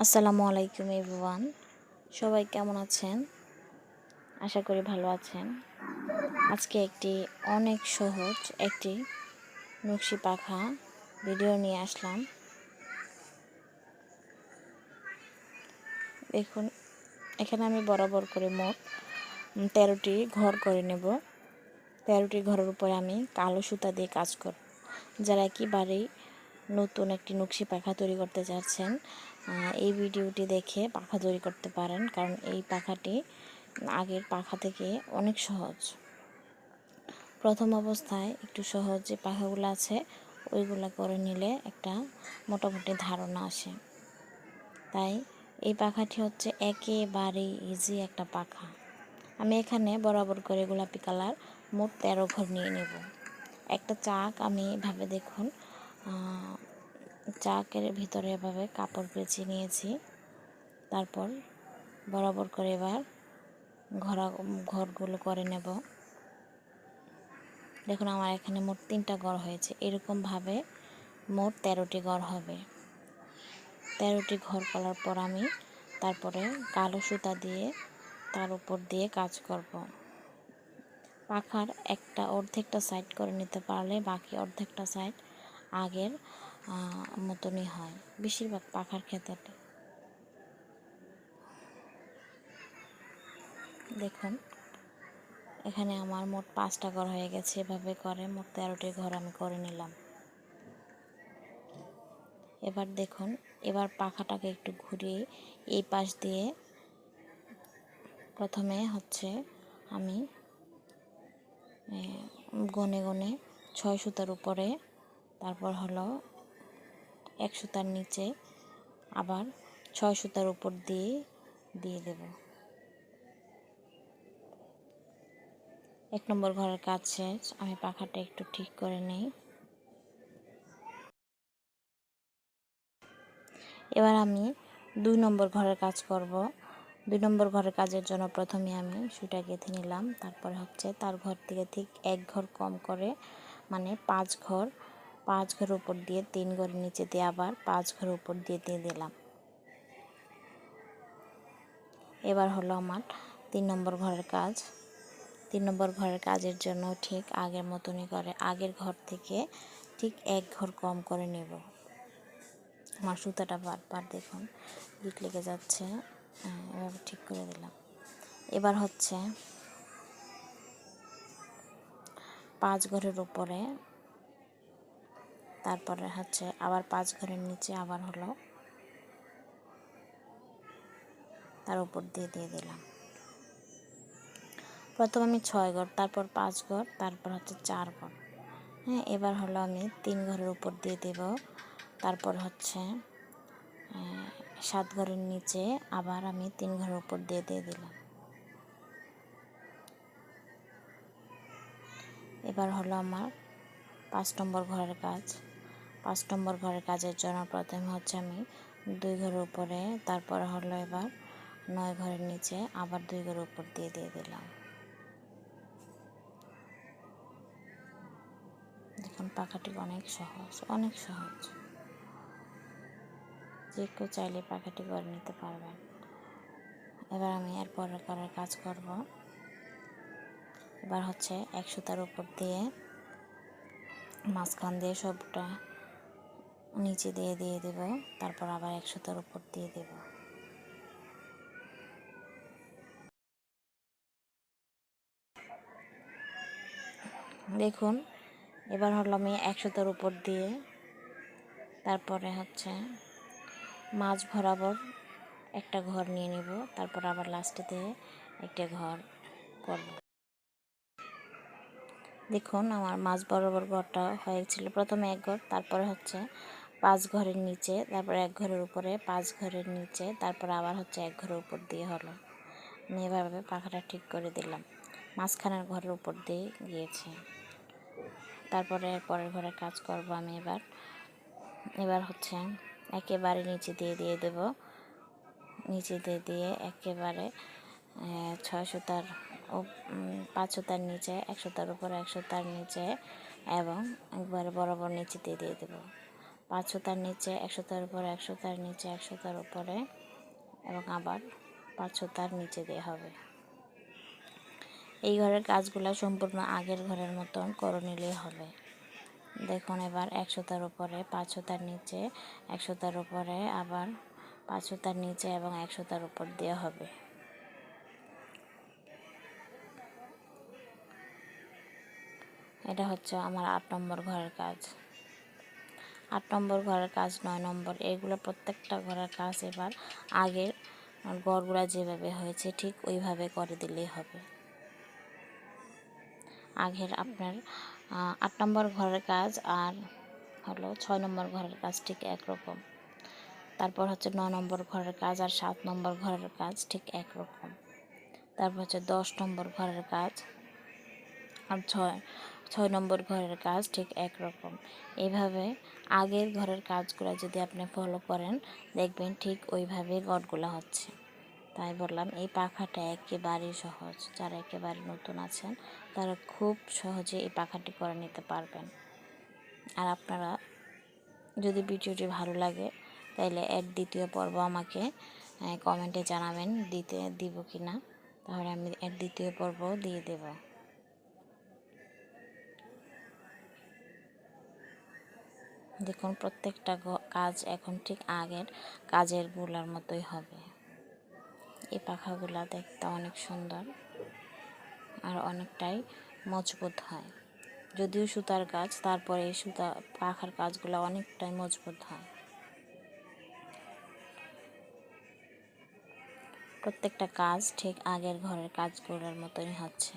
আসসালামু আলাইকুম, এভরিওয়ান। সবাই কেমন আছেন? আশা করি ভালো আছেন। আজকে একটি অনেক সহজ একটি নকশি পাখা ভিডিও নিয়ে আসলাম। দেখুন, এখানে আমি বরাবর করে মোট তেরোটি ঘর করে নেব। তেরোটি ঘরের উপরে আমি কালো সুতা দিয়ে কাজ করব যারা একেবারেই নতুন একটি নকশি পাখা তৈরি করতে যাচ্ছেন এই ভিডিওটি দেখে পাখা তৈরি করতে পারেন, কারণ এই পাখাটি আগের পাখা থেকে অনেক সহজ। প্রথম অবস্থায় একটু সহজ যে পাখাগুলো আছে, ওইগুলো করে নিলে একটা মোটামুটি ধারণা আসে। তাই এই পাখাটি হচ্ছে একেবারেই ইজি একটা পাখা। আমি এখানে বরাবর করে গোলাপি কালার মোট তেরো ঘর নিয়ে নেব। একটা চাক আমি এভাবে দেখুন চাকের ভিতরে এভাবে কাপড় পেঁচিয়ে নিয়েছি। তারপর বরাবর করে এবার ঘরা ঘরগুলো করে নেব। দেখুন, আমার এখানে মোট তিনটা ঘর হয়েছে। এরকমভাবে মোট তেরোটি ঘর হবে। তেরোটি ঘর করার পর আমি তারপরে কালো সুতা দিয়ে তার উপর দিয়ে কাজ করব। পাখার একটা অর্ধেকটা সাইড করে নিতে পারলে বাকি অর্ধেকটা সাইড আগের মতনই হয়। বেশিরভাগ পাখার ক্ষেত্রে। দেখুন, এখানে আমার মোট পাঁচটা ঘর হয়ে গেছে। এভাবে করে মোট তেরোটি ঘর আমি করে নিলাম। এবার দেখুন, এবার পাখাটাকে একটু ঘুরিয়ে এই পাশ দিয়ে প্রথমে হচ্ছে আমি গনে গনে ছয় সুতার উপরে, তারপর হলো এক সুতার নিচে আবার ছয় সুতার উপর দিয়ে দিয়ে দেব। এক নম্বর ঘরের কাজ শেষ। আমি পাখাটা একটু ঠিক করে নেই। এবার আমি দুই নম্বর ঘরের কাজ করব। দুই নম্বর ঘরের কাজের জন্য প্রথমে আমি সুটা গেঁথে নিলাম। তারপরে হচ্ছে তার ঘর থেকে ঠিক এক ঘর কম করে মানে পাঁচ ঘর পাঁচ ঘর উপর দিয়ে তিন ঘরের নিচে দিয়ে আবার পাঁচ ঘর উপর দিয়ে দিয়ে দিলাম। এবার হলো আমার তিন নম্বর ঘরের কাজ। তিন নম্বর ঘরের কাজের জন্য ঠিক আগের মতনই করে আগের ঘর থেকে ঠিক এক ঘর কম করে নেব। আমার সুতাটা বারবার দেখুন দিক লেগে যাচ্ছে। হ্যাঁ, এভাবে ঠিক করে দিলাম। এবার হচ্ছে পাঁচ ঘরের উপরে তারপরে হচ্ছে আবার পাঁচ ঘরের নিচে আবার হলো। তার উপর দিয়ে দিয়ে দিলাম। প্রথম আমি ছয় ঘর, তারপর পাঁচ ঘর, তারপর হচ্ছে চার ঘর। হ্যাঁ এবার হলো আমি তিন ঘরের উপর দিয়ে দেব। তারপর হচ্ছে সাত ঘরের নিচে আবার আমি তিন ঘরের উপর দিয়ে দিয়ে দিলাম। এবার হলো আমার পাঁচ নম্বর ঘরের কাজ। পাঁচ নম্বর ঘরের কাজের জন্য প্রথমে হচ্ছে আমি দুই ঘরের উপরে, তারপর হলো এবার নয় ঘরের নিচে আবার দুই ঘরের উপর দিয়ে দিয়ে দিলাম। দেখুন, পাখাটি অনেক সহজ অনেক সহজ। যে কেউ চাইলে পাখাটি করে নিতে পারবেন। এবার আমি এরপরে করার কাজ করব। এবার হচ্ছে এক সুতার উপর দিয়ে মাঝখান দিয়ে সবটা নিচে দিয়ে দিয়ে দেব, তারপর আবার এক সুতার উপর দিয়ে দেব। দেখুন, এবার হলো আমি এক সুতার উপর দিয়ে, তারপরে হচ্ছে মাছ বরাবর একটা ঘর নিয়ে নেব, তারপর আবার লাস্টেতে একটা ঘর করব। দেখুন, আমার মাছ বরাবর ঘরটা হয়েছিল প্রথমে এক ঘর, তারপরে হচ্ছে পাঁচ ঘরের নিচে, তারপর এক ঘরের উপরে, পাঁচ ঘরের নিচে, তারপর আবার হচ্ছে এক ঘরের উপর দিয়ে হলো। এভাবে পাখাটা ঠিক করে দিলাম। মাঝখানের ঘরের উপর দিয়ে গিয়েছে। তারপরে পরের ঘরে কাজ করব আমি এবার। এবার হচ্ছে একেবারে নিচে দিয়ে দিয়ে দেব। নিচে দিয়ে দিয়ে একেবারে ছয় সুতার পাঁচ সুতার নিচে, এক সুতার উপরে, এক সুতার নিচে, এবং একবারে বরাবর নিচে দিয়ে দিয়ে দেবো। পাঁচ সুতার নিচে এক সুতার উপরে এক সুতার নিচে এক সুতার উপরে এবং আবার পাঁচ সুতার নিচে দিয়ে হবে। এই ঘরের কাজগুলো সম্পূর্ণ আগের ঘরের মতন করে নিলেই হবে। দেখুন এবার একশোটার উপরে পাঁচশোটার নিচে একশোটার উপরে আবার পাঁচশোটার নিচে এবং একশোটার উপর দেওয়া হবে। এটা হচ্ছে আমার আট নম্বর ঘরের কাজ। আট নম্বর ঘরের কাজ, নয় নম্বর, এগুলো প্রত্যেকটা ঘরের কাজ এবার আগের গড়গুলা যেভাবে হয়েছে ঠিক ওইভাবে করে দিলেই হবে। আগের আপনার আট নম্বর ঘরের কাজ আর হলো ছয় নম্বর ঘরের কাজ ঠিক একরকম। তারপর হচ্ছে ন নম্বর ঘরের কাজ আর সাত নম্বর ঘরের কাজ ঠিক একরকম। তারপর হচ্ছে দশ নম্বর ঘরের কাজ আর ছয় ছয় নম্বর ঘরের কাজ ঠিক একরকম। এইভাবে আগের ঘরের কাজগুলো যদি আপনি ফলো করেন, দেখবেন ঠিক ওইভাবে গড়গুলো হচ্ছে। তাই বললাম, এই পাখাটা একেবারেই সহজ। যারা একেবারে নতুন আছেন, তারা খুব সহজে এই পাখাটি করে নিতে পারবেন। আর আপনারা যদি ভিডিওটি ভালো লাগে তাহলে এর দ্বিতীয় পর্ব আমাকে কমেন্টে জানাবেন দিতে দিব কি না তাহলে আমি এর দ্বিতীয় পর্ব দিয়ে দেব। দেখুন, প্রত্যেকটা কাজ এখন ঠিক আগের কাজেরগুলার মতোই হবে। এই পাখাগুলা দেখতে অনেক সুন্দর আর অনেকটাই মজবুত হয়। যদিও সুতার কাজ তারপরে এই সুতা পাখার কাজগুলো অনেকটাই মজবুত হয়। প্রত্যেকটা কাজ ঠিক আগের ঘরের কাজগুলোর মতোই হচ্ছে।